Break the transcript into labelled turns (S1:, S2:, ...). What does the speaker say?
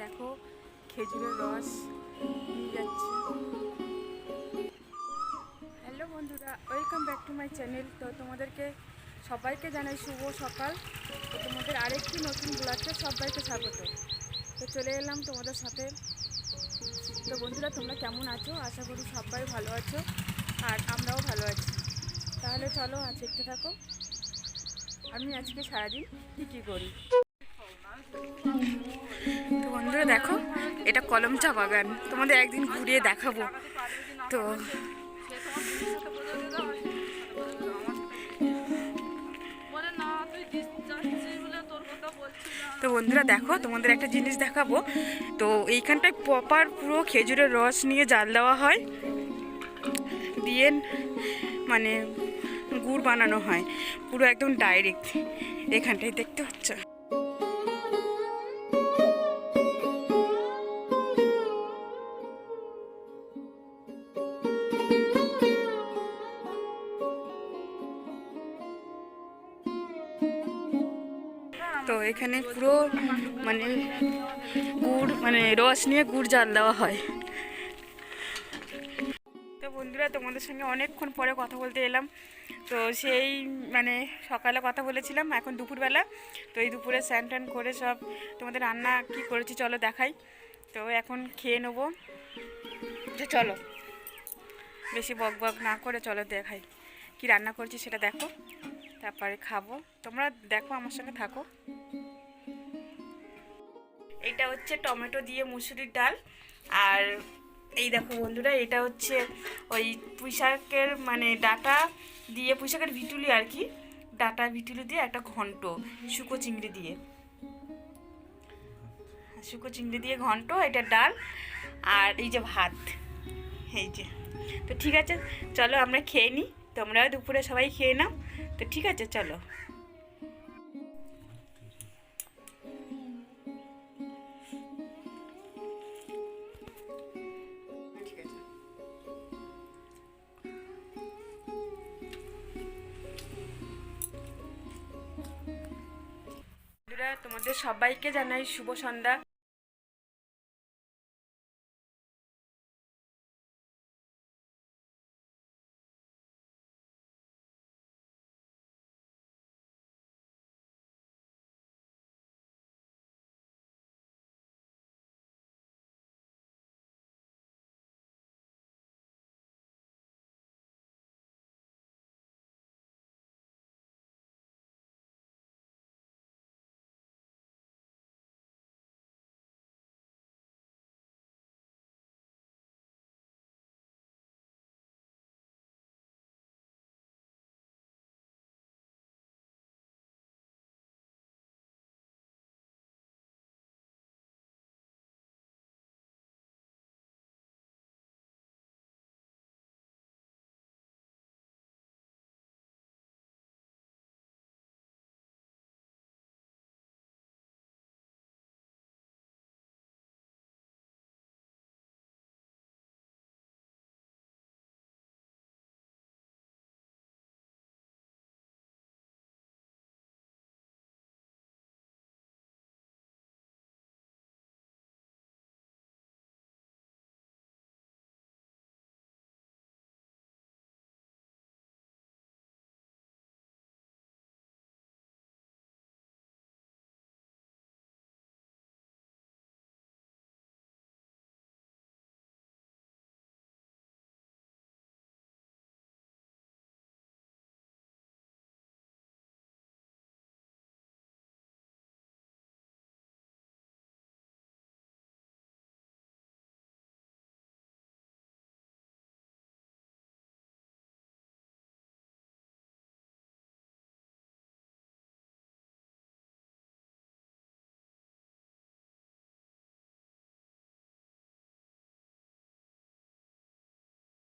S1: দেখো খেজুরের রস নিয়ে যাচ্ছে। হ্যালো বন্ধুরা welcome back to my channel তো তোমাদেরকে সবাইকে জানাই শুভ সকাল। তো তোমাদের আরেকটি নতুন ব্লগকে সবাইকে স্বাগত। তো চলে এলাম তোমাদের সাথে। তো বন্ধুরা, তোমরা কেমন আছো? আশা করি সবাই ভালো আছো আর আমরাও ভালো আছি। তাহলে চলো আজ দেখতে থাকো। আমি আজকে সারাদিন কী কী করি? তো বন্ধুরা, দেখো, এটা কলম চা বাগান। তোমাদের একদিন ঘুরিয়ে দেখাবো। তো তো বন্ধুরা দেখো, তোমাদের একটা জিনিস দেখাবো। তো এইখানটায় পপার পুরো খেজুরের রস নিয়ে জাল দেওয়া হয়। দিয়ে মানে গুড় বানানো হয়। পুরো একদম ডাইরেক্ট এখানটায় দেখতে হচ্ছে তো এখানে পুরো মানে গুড় মানে রস নিয়ে গুড় জাল দেওয়া হয়। তো বন্ধুরা, তোমাদের সঙ্গে অনেকক্ষণ পরে কথা বলতে এলাম। তো সেই মানে সকালে কথা বলেছিলাম, এখন দুপুরবেলা। তো এই দুপুরে স্যান ট্যান করে সব তোমাদের রান্না কি করেছি চলো দেখাই। তো এখন খেয়ে নেব। যে চলো, বেশি বক বক না করে চলো দেখাই। কি রান্না করছি সেটা দেখো। তারপরে খাব। তোমরা দেখো আমার সঙ্গে থাকো। এইটা হচ্ছে টমেটো দিয়ে মুসুরির ডাল। আর এই দেখো বন্ধুরা, এটা হচ্ছে ওই পুঁইশাকের মানে ডাটা দিয়ে, পুঁইশাকের ভিটুলি আর কি, ডাটা ভিটুলি দিয়ে একটা ঘন্ট, শুকো চিংড়ি দিয়ে। শুকো চিংড়ি দিয়ে ঘন্ট, এটা ডাল আর এই যে ভাত। এই যে। তো ঠিক আছে, চলো আমরা খেয়ে নিই তোমরাও দুপুরে সবাই খেয়ে নাও। তো ঠিক আছে চলো। তোমাদের সবাইকে জানাই শুভ সন্ধ্যা।